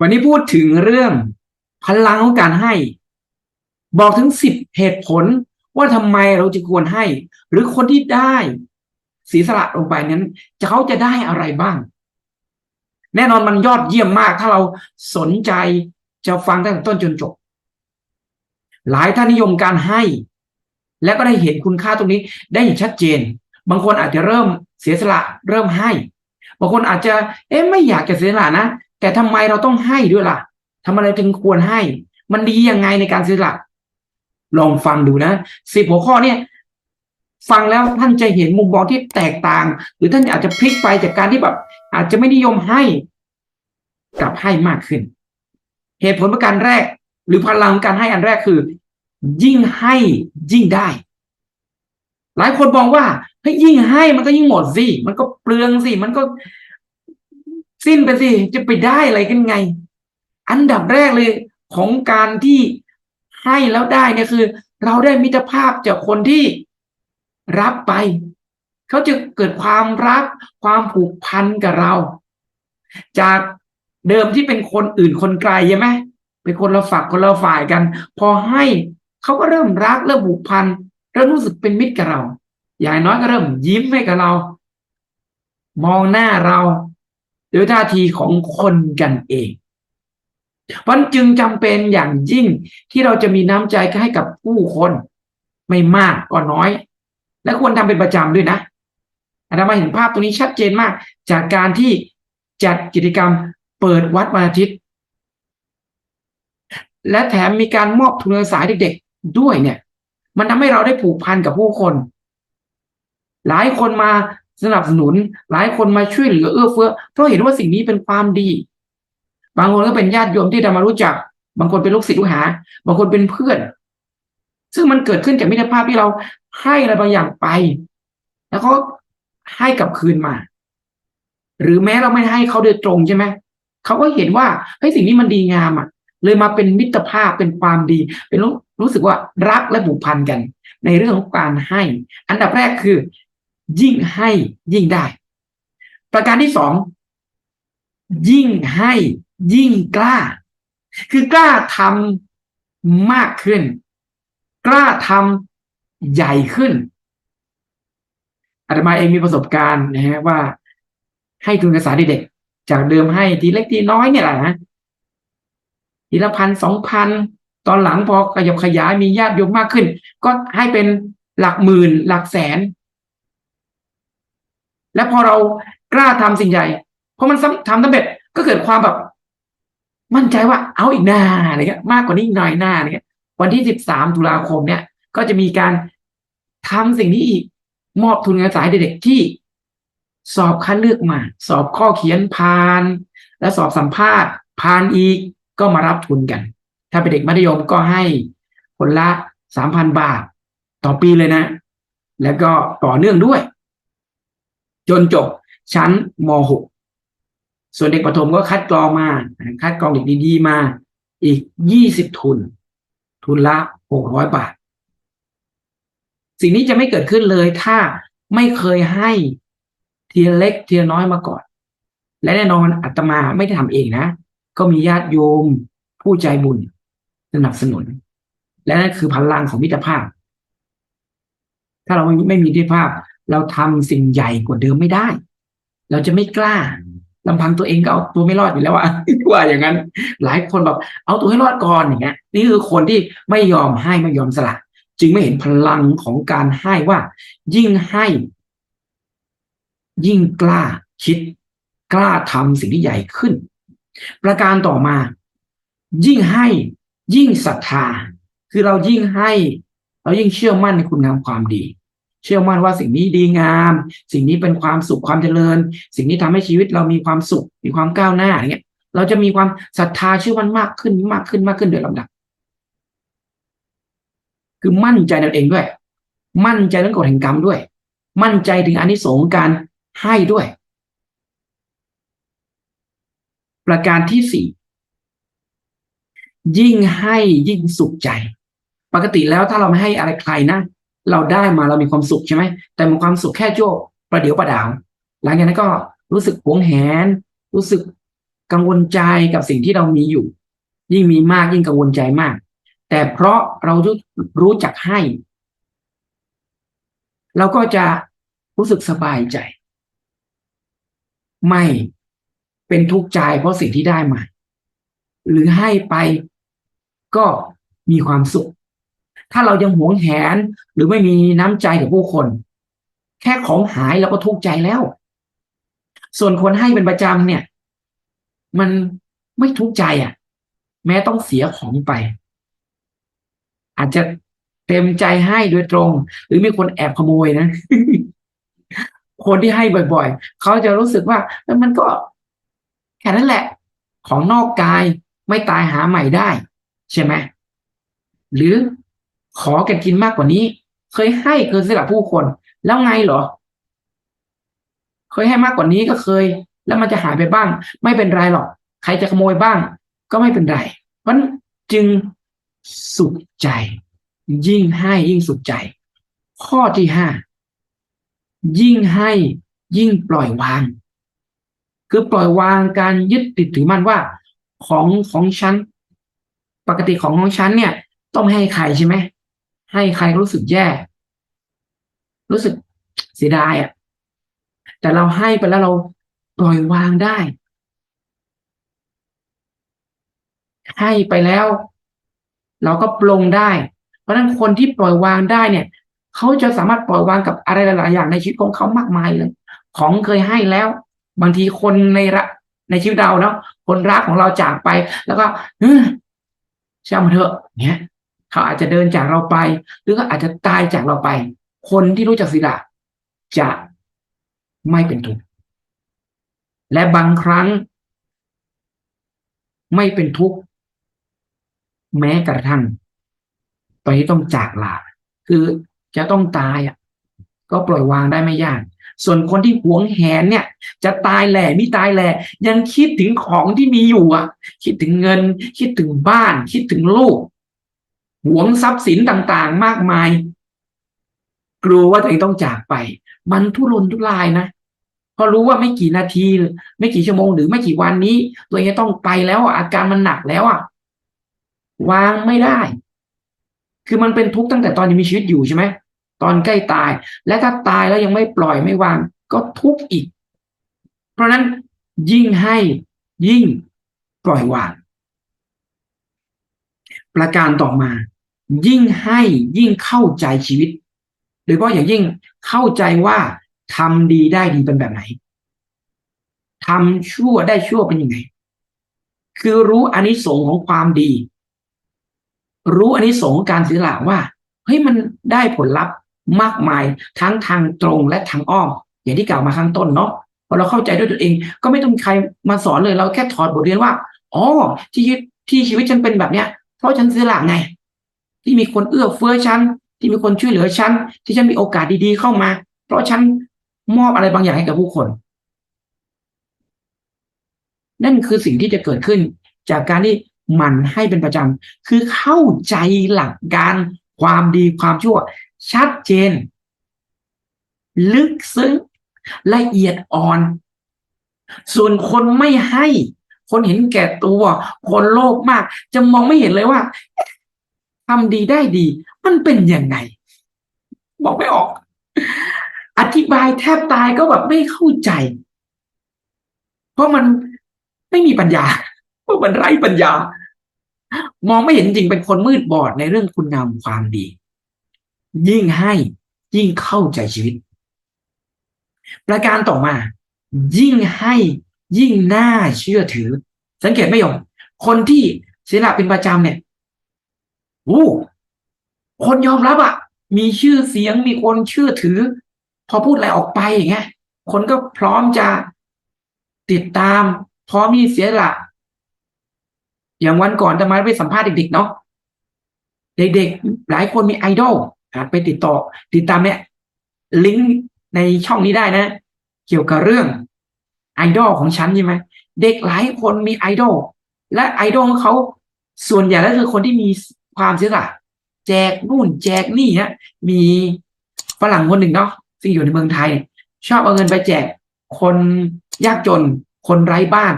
วันนี้พูดถึงเรื่องพลังของการให้ บอกถึงสิบเหตุผลว่าทำไมเราจะควรให้ หรือคนที่ได้เสีสละลงไปนั้นจะเขาจะได้อะไรบ้าง แน่นอนมันยอดเยี่ยมมาก ถ้าเราสนใจจะฟังตั้งแต่ต้นจนจบ หลายท่านนิยมการให้ และก็ได้เห็นคุณค่าตรงนี้ได้อย่างชัดเจน บางคนอาจจะเริ่มเสียสละเริ่มให้ บางคนอาจจะ เอ๊ะไม่อยากจะเสียสละนะ แต่ทำไมเราต้องให้ด้วยล่ะทำอะไรจึงควรให้ มันดียังไงในการเสียสละลองฟังดูนะสิบหัวข้อเนี่ย ฟังแล้วท่านจะเห็นมุมมองที่แตกต่าง หรือท่านอาจจะพลิกไปจากการที่แบบ อาจจะไม่นิยมให้กลับให้มากขึ้น เหตุผลประการแรก หรือพลังการให้อันแรกคือ ยิ่งให้ยิ่งได้ หลายคนมองว่าเฮ้ยยิ่งให้มันก็ยิ่งหมดสิมันก็เปลืองสิมันก็ สิ้นไปสิจะไปได้อะไรกันไง อันดับแรกเลยของการที่ให้แล้วได้เนี่ยคือ เราได้มิตรภาพจากคนที่รับไป เขาจะเกิดความรักความผูกพันกับเรา จากเดิมที่เป็นคนอื่นคนไกลใช่ไหมเป็นคนละฝักคนละฝ่ายกัน พอให้เขาก็เริ่มรักเริ่มผูกพันเริ่มรู้สึกเป็นมิตรกับเรา อย่างน้อยก็เริ่มยิ้มให้กับเรา มองหน้าเรา ด้วยท่าทีของคนกันเองมันจึงจำเป็นอย่างยิ่งที่เราจะมีน้ำใจให้กับผู้คนไม่มากก็น้อย และควรทำเป็นประจำด้วยนะอาตมาเห็นภาพตรงนี้ชัดเจนมาก จากการที่จัดกิจกรรมเปิดวัดวันอาทิตย์ และแถมมีการมอบทุนการศึกษาเด็กๆด้วยเนี่ย มันทำให้เราได้ผูกพันกับผู้คน หลายคนมา สนับสนุนหลายคนมาช่วยเหลือเอื้อเฟื้อเพราะเห็นว่าสิ่งนี้เป็นความดี บางคนก็เป็นญาติโยมที่เรามารู้จัก บางคนเป็นลูกศิษย์ลูกหา บางคนเป็นเพื่อน ซึ่งมันเกิดขึ้นจากมิตรภาพที่เราให้อะไรบางอย่างไป แล้วก็ให้กลับคืนมา หรือแม้เราไม่ให้เขาโดยตรงใช่ไหมเขาก็เห็นว่าเฮ้ยสิ่งนี้มันดีงามอะ เลยมาเป็นมิตรภาพเป็นความดี เป็นรู้รู้สึกว่ารักและผูกพันกัน ในเรื่องของการให้ อันดับแรกคือ ยิ่งให้ยิ่งได้ ประการที่สองยิ่งให้ยิ่งกล้า คือกล้าทำมากขึ้น กล้าทำใหญ่ขึ้นอาตมาเองมีประสบการณ์นะฮะว่า ให้ทุนการศึกษาเด็กๆจากเดิมให้ทีเล็กทีน้อยเนี่ยแหละนะทีละพันสองพันตอนหลังพอขยับขยายมีญาติโยมมากขึ้น ก็ให้เป็นหลักหมื่นหลักแสน และพอเรากล้าทำสิ่งใหญ่พอมันทำสำเร็จก็เกิดความแบบ มั่นใจว่าเอาอีกหน้าอะไรเงี้ยมากกว่านี้อีกหน่อยหน้าเนี่ยวันที่สิบสามตุลาคมเนี่ย ก็จะมีการทำสิ่งนี้อีกมอบทุนการศึกษาเด็กๆที่สอบคัดเลือกมา สอบข้อเขียนผ่าน และสอบสัมภาษณ์ผ่านอีกก็มารับทุนกัน ถ้าเป็นเด็กมัธยมก็ให้คนละสามพันบาท ต่อปีเลยนะ แล้วก็ต่อเนื่องด้วย จนจบชั้นม .6 ส่วนเด็กประถมก็คัดกรองมา คัดกรองเด็กดีๆมา อีกยี่สิบทุน ทุนละหกร้อยบาท สิ่งนี้จะไม่เกิดขึ้นเลยถ้าไม่เคยให้เทียเล็กเทียน้อยมาก่อน และแน่นอนอาตมาไม่ได้ทำเองนะ ก็มีญาติโยมผู้ใจบุญสนับสนุน และนั่นคือพลังของมิตรภาพ ถ้าเราไม่มีมิตรภาพ เราทำสิ่งใหญ่กว่าเดิมไม่ได้ เราจะไม่กล้าลำพังตัวเองก็เอาตัวไม่รอดอยู่แล้วว่าว่าอย่างนั้น หลายคนแบบเอาตัวให้รอดก่อนอย่างเงี้ย นี่คือคนที่ไม่ยอมให้ไม่ยอมสละจึงไม่เห็นพลังของการให้ว่า ยิ่งให้ ยิ่งกล้าคิด กล้าทำสิ่งที่ใหญ่ขึ้น ประการต่อมา ยิ่งให้ ยิ่งศรัทธา คือเรายิ่งให้ เรายิ่งเชื่อมั่นในคุณงามความดี เชื่อมั่นว่าสิ่งนี้ดีงาม สิ่งนี้เป็นความสุขความเจริญ สิ่งนี้ทำให้ชีวิตเรามีความสุข มีความก้าวหน้าอย่างเงี้ย เราจะมีความศรัทธาเชื่อมั่นมากขึ้นมากขึ้นมากขึ้นโดยลำดับ คือมั่นใจในตัวเองด้วย มั่นใจเรื่องกฎแห่งกรรมด้วย มั่นใจถึงอานิสงส์การให้ด้วย ประการที่สี่ยิ่งให้ยิ่งสุขใจ ปกติแล้วถ้าเราไม่ให้อะไรใครนะ เราได้มาเรามีความสุขใช่ไหมแต่มันความสุขแค่โจ้ประเดี๋ยวประดาว หลังจากนั้นก็รู้สึกหวงแหน รู้สึกกังวลใจกับสิ่งที่เรามีอยู่ ยิ่งมีมากยิ่งกังวลใจมาก แต่เพราะเรารู้จักให้ เราก็จะรู้สึกสบายใจ ไม่เป็นทุกข์ใจเพราะสิ่งที่ได้มา หรือให้ไปก็มีความสุข ถ้าเรายังหวงแหนหรือไม่มีน้ำใจกับผู้คน แค่ของหายเราก็ทุกข์ใจแล้ว ส่วนคนให้เป็นประจำเนี่ย มันไม่ทุกข์ใจอะ แม้ต้องเสียของไป อาจจะเต็มใจให้โดยตรง หรือมีคนแอบขโมยนะ คนที่ให้บ่อยๆ เขาจะรู้สึกว่ามันก็แค่นั้นแหละ ของนอกกายไม่ตายหาใหม่ได้ ใช่ไหมหรือ ขอกันกินมากกว่านี้ เคยให้เคยสละผู้คน แล้วไงเหรอ เคยให้มากกว่านี้ก็เคย แล้วมันจะหายไปบ้าง ไม่เป็นไรหรอก ใครจะขโมยบ้าง ก็ไม่เป็นไรเพราะจึงสุขใจ ยิ่งให้ยิ่งสุขใจ ข้อที่ห้ายิ่งให้ยิ่งปล่อยวาง คือปล่อยวางการยึดติดถือมั่นว่า ของของฉัน ปกติของของฉันเนี่ย ต้องให้ใครใช่ไหม ให้ใครรู้สึกแย่ รู้สึกเสียดายอะ แต่เราให้ไปแล้วเราปล่อยวางได้ ให้ไปแล้ว เราก็ปลงได้ เพราะนั้นคนที่ปล่อยวางได้เนี่ยเขาจะสามารถปล่อยวางกับอะไรหลาย ๆ อย่างในชีวิตของเขามากมายเลย ของเคยให้แล้ว บางทีคนในระในชีวิตเราเนาะคนรักของเราจากไป แล้วก็เออช่างมันเถอะเนี่ย เขาอาจจะเดินจากเราไป หรือก็อาจจะตายจากเราไป คนที่รู้จักศีละจะไม่เป็นทุกข์และบางครั้ง ไม่เป็นทุกข์แม้กระทั่งตอนที่ต้องจากลา คือจะต้องตายอะ ก็ปล่อยวางได้ไม่ยาก ส่วนคนที่หวงแหนเนี่ย จะตายแหล่ไม่ตายแหล่ยังคิดถึงของที่มีอยู่อะ คิดถึงเงิน คิดถึงบ้าน คิดถึงลูก หวงทรัพย์สินต่างๆ มากมาย กลัวว่าตัวเองต้องจากไป มันทุรนทุรายนะเพราะรู้ว่าไม่กี่นาที ไม่กี่ชั่วโมงหรือไม่กี่วันนี้ ตัวเองจะต้องไปแล้วอาการมันหนักแล้วอะวางไม่ได้ คือมันเป็นทุกข์ตั้งแต่ตอนยังมีชีวิตอยู่ใช่ไหมตอนใกล้ตาย และถ้าตายแล้วยังไม่ปล่อยไม่วาง ก็ทุกข์อีก เพราะนั้นยิ่งให้ยิ่งปล่อยวาง ประการต่อมา ยิ่งให้ยิ่งเข้าใจชีวิต โดยเฉพาะอย่างยิ่งเข้าใจว่าทำดีได้ดีเป็นแบบไหนทำชั่วได้ชั่วเป็นยังไง คือรู้อนิสงส์ของความดี รู้อนิสงส์ของการเสียสละว่าเฮ้ยมันได้ผลลัพธ์มากมายทั้งทางตรงและทางอ้อม อย่างที่กล่าวมาข้างต้นเนาะพอเราเข้าใจด้วยตัวเอง ก็ไม่ต้องใครมาสอนเลยเราแค่ถอดบทเรียนว่าอ๋อที่ที่ชีวิตฉันเป็นแบบเนี้ย เพราะฉันเสียสละไง ที่มีคนเอื้อเฟื้อฉัน ที่มีคนช่วยเหลือฉัน ที่ฉันมีโอกาสดีๆเข้ามา เพราะฉันมอบอะไรบางอย่างให้กับผู้คน นั่นคือสิ่งที่จะเกิดขึ้น จากการที่มันให้เป็นประจำคือเข้าใจหลักการความดีความชั่ว ชัดเจน ลึกซึ้งละเอียดอ่อน ส่วนคนไม่ให้ คนเห็นแก่ตัว คนโลภมาก จะมองไม่เห็นเลยว่าทำดีได้ดี มันเป็นยังไง บอกไม่ออก อธิบายแทบตายก็แบบไม่เข้าใจ เพราะมันไม่มีปัญญาเพราะมันไร้ปัญญา มองไม่เห็นจริงเป็นคนมืดบอดในเรื่องคุณงามความดี ยิ่งให้ยิ่งเข้าใจชีวิต ประการต่อมา ยิ่งให้ ยิ่งน่าเชื่อถือ สังเกตไม่ยอมคนที่เสียหละเป็นประจำเนี่ยโอ้คนยอมรับอะมีชื่อเสียงมีคนเชื่อถือ พอพูดอะไรออกไปอย่างเงี้ยคนก็พร้อมจะติดตาม พร้อมมีเสียหละอย่างวันก่อนจะมาไปสัมภาษณ์เด็กๆเนาะเด็กๆ หลายคนมีไอดอลไปติดต่อ ติดตามเนี่ยลิงก์ในช่องนี้ได้นะ เกี่ยวกับเรื่อง ไอดอลของฉันใช่ไหมเด็กหลายคนมีไอดอลและไอดอลของเขาส่วนใหญ่แล้วคือคนที่มีความเสียสละแจกนู่นแจกนี่นะมีฝรั่งคนหนึ่งเนาะที่งอยู่ในเมืองไทย ชอบเอาเงินไปแจก คนยากจน คนไร้บ้าน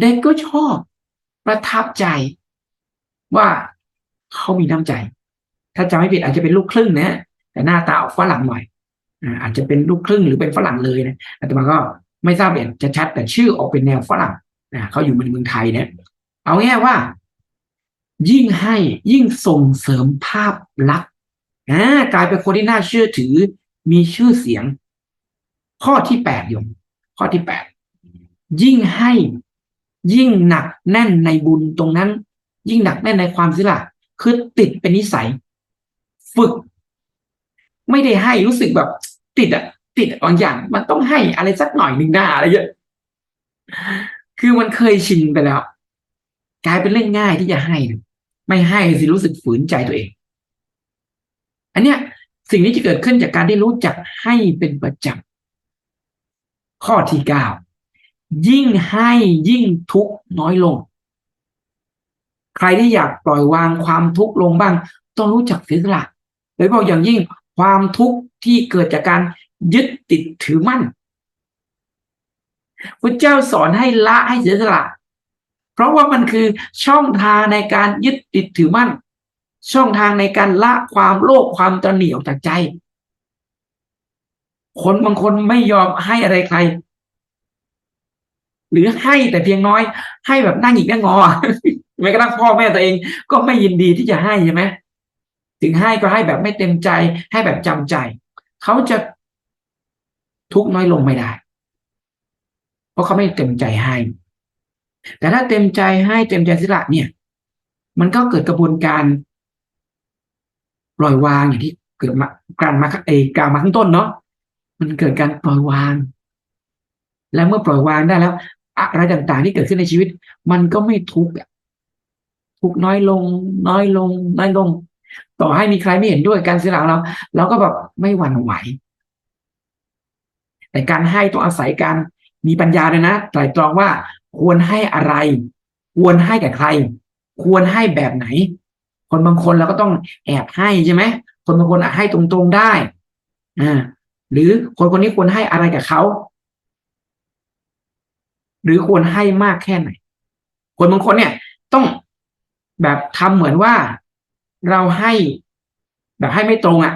เด็กก็ชอบประทับใจ ว่าเขามีน้ำใจ ถ้าจำไม่ผิดอาจจะเป็นลูกครึ่งนะแต่หน้าตาออกฝรั่งหน่อยอาจจะเป็นลูกครึ่งหรือเป็นฝรั่งเลยนะแต่มันก็ ไม่ทราบอย่างจะชัดแต่ชื่อออกเป็นแนวฝรั่งนะเขาอยู่ในเมืองไทยเนี่ยเอาง่ายว่า ยิ่งให้ยิ่งส่งเสริมภาพลักษณ์กลายเป็นคนที่น่าเชื่อถือมีชื่อเสียง ข้อที่แปดยมข้อที่แปดยิ่งให้ยิ่งหนักแน่นในบุญตรงนั้น ยิ่งหนักแน่นในความศิละคือติดเป็นนิสัย ฝึก ไม่ได้ให้รู้สึกแบบ ติดอะ ติดบางอย่าง มันต้องให้อะไรสักหน่อยหนึ่งหน้าอะไรเยอะคือมันเคยชินไปแล้ว กลายเป็นเรื่องง่ายที่จะให้ ไม่ให้สิรู้สึกฝืนใจตัวเอง อันเนี้ย สิ่งนี้จะเกิดขึ้นจากการได้รู้จักให้เป็นประจำข้อที่เก้ายิ่งให้ยิ่งทุกข์น้อยลง ใครที่อยากปล่อยวางความทุกข์ลงบ้าง ต้องรู้จักเสียสละโดยเฉพาะอย่างยิ่งความทุกข์ที่เกิดจากการ ยึดติดถือมั่นพระเจ้าสอนให้ละให้เสียสละเพราะว่ามันคือช่องทางในการยึดติดถือมั่น ช่องทางในการละความโลภความตระหนี่ออกจากใจ คนบางคนไม่ยอมให้อะไรใคร หรือให้แต่เพียงน้อย ให้แบบนั่งอีกนั่งงอแม้กระทั่งพ่อแม่ตัวเองก็ไม่ยินดีที่จะให้ใช่ไหมถึงให้ก็ให้แบบไม่เต็มใจ ให้แบบจำใจ เขาจะ ทุกน้อยลงไม่ได้ เพราะเขาไม่เต็มใจให้ แต่ถ้าเต็มใจให้เต็มใจสิละเนี่ย มันก็เกิดกระบวนการปล่อยวางอย่างที่เกิดมาการมาเอกล่าวมาข้างต้นเนาะมันเกิดการปล่อยวาง และเมื่อปล่อยวางได้แล้วอะไรต่างๆที่เกิดขึ้นในชีวิต มันก็ไม่ทุกข์ทุกน้อยลง น้อยลง น้อยลง ต่อให้มีใครไม่เห็นด้วยการเสียหลังเรา เราก็แบบไม่หวั่นไหว แต่การให้ต้องอาศัยการมีปัญญาเลยนะไตรตรองว่าควรให้อะไร ควรให้กับใคร ควรให้แบบไหน คนบางคนเราก็ต้องแอบให้ใช่ไหมคนบางคนอาจให้ตรงๆได้อ่าหรือคนคนนี้ควรให้อะไรกับเขาหรือควรให้มากแค่ไหน คนบางคนเนี่ยต้องแบบทำเหมือนว่าเราให้แบบให้ไม่ตรงอะ่ะ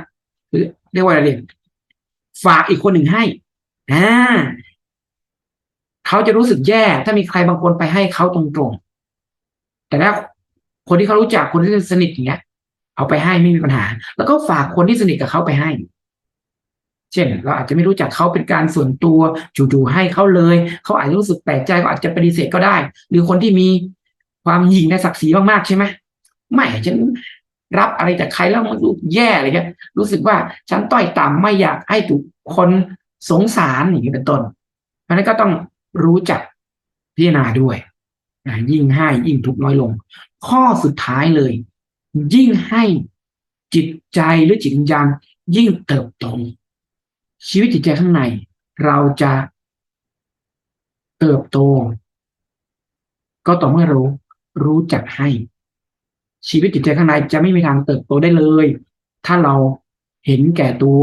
หรือเรียกว่าอะไรฝากอีกคนหนึ่งให้ อ่าเขาจะรู้สึกแย่ ถ้ามีใครบางคนไปให้เขาตรงๆ แต่ถ้าคนที่เขารู้จักคนที่สนิทอย่างเงี้ย เอาไปให้ไม่มีปัญหา แล้วก็ฝากคนที่สนิทกับเขาไปให้ เช่น เราอาจจะไม่รู้จักเขาเป็นการส่วนตัวจู่ๆให้เขาเลย เขาอาจจะรู้สึกแปลกใจก็อาจจะปฏิเสธก็ได้ หรือคนที่มีความหยิ่งในศักดิ์ศรีมากๆใช่ไหมไม่ฉันรับอะไรจากใครแล้วมันรู้แย่อะไรเงี้ยรู้สึกว่าฉันต้อยต่ำไม่อยากให้ถูกคน สงสารอย่างนี้เป็นต้น เพราะนั้นก็ต้องรู้จักพิจารณาด้วยยิ่งให้ยิ่งทุกน้อยลง ข้อสุดท้ายเลย ยิ่งให้จิตใจหรือจิตวิญญาณยิ่งเติบโตชีวิตจิตใจข้างใน เราจะเติบโต ก็ต่อเมื่อรู้ รู้จักให้ ชีวิตจิตใจข้างในจะไม่มีทางเติบโตได้เลย ถ้าเราเห็นแก่ตัว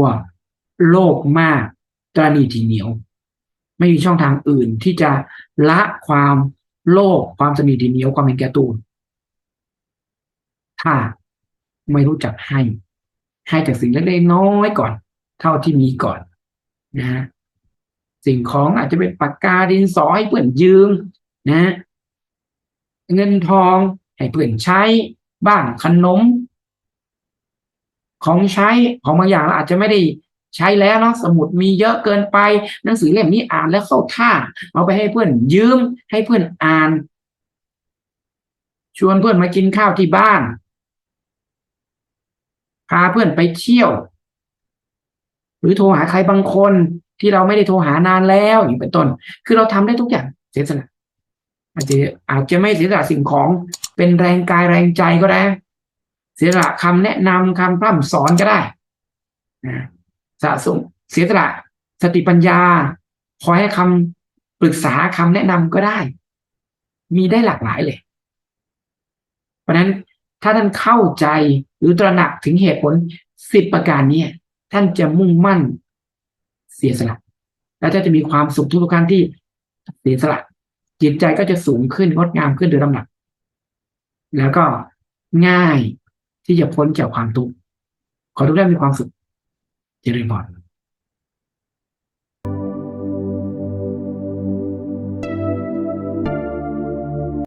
โลภมาก ตรณีทีเหนียว ไม่มีช่องทางอื่นที่จะละความโลภความสนิททีเหนียวความเห็นแก่ตัวถ้าไม่รู้จักให้ ให้จากสิ่งเล็กๆน้อยก่อน เท่าที่มีก่อนนะ สิ่งของอาจจะเป็นปากกาดินสอให้เพื่อนยืมนะ เงินทองให้เพื่อนใช้บ้านขนม ของใช้ของบางอย่างเราอาจจะไม่ได้ ใช้แล้วเนาะสมุดมีเยอะเกินไป หนังสือเล่มนี้อ่านแล้วเข้าท่า เอาไปให้เพื่อนยืม ให้เพื่อนอ่าน ชวนเพื่อนมากินข้าวที่บ้าน พาเพื่อนไปเที่ยว หรือโทรหาใครบางคนที่เราไม่ได้โทรหานานแล้วอย่างเป็นต้น คือเราทำได้ทุกอย่างเสียสละอาจจะอาจจะไม่เสียสละสิ่งของเป็นแรงกายแรงใจก็ได้ เสียสละคำแนะนำคำพร่ำสอนก็ได้นะ สะสม เสียสละสติปัญญา คอยให้คำปรึกษาคำแนะนำก็ได้ มีได้หลากหลายเลย เพราะนั้นถ้าท่านเข้าใจหรือตระหนักถึงเหตุผลสิบประการนี้ท่านจะมุ่งมั่นเสียสละ และท่านจะมีความสุขทุกครั้งที่เสียสละจจิตใจก็จะสูงขึ้นงดงามขึ้นโดยลำดับ แล้วก็ง่ายที่จะพ้นจากความทุกข์ขอทุกท่านมีความสุข derivada.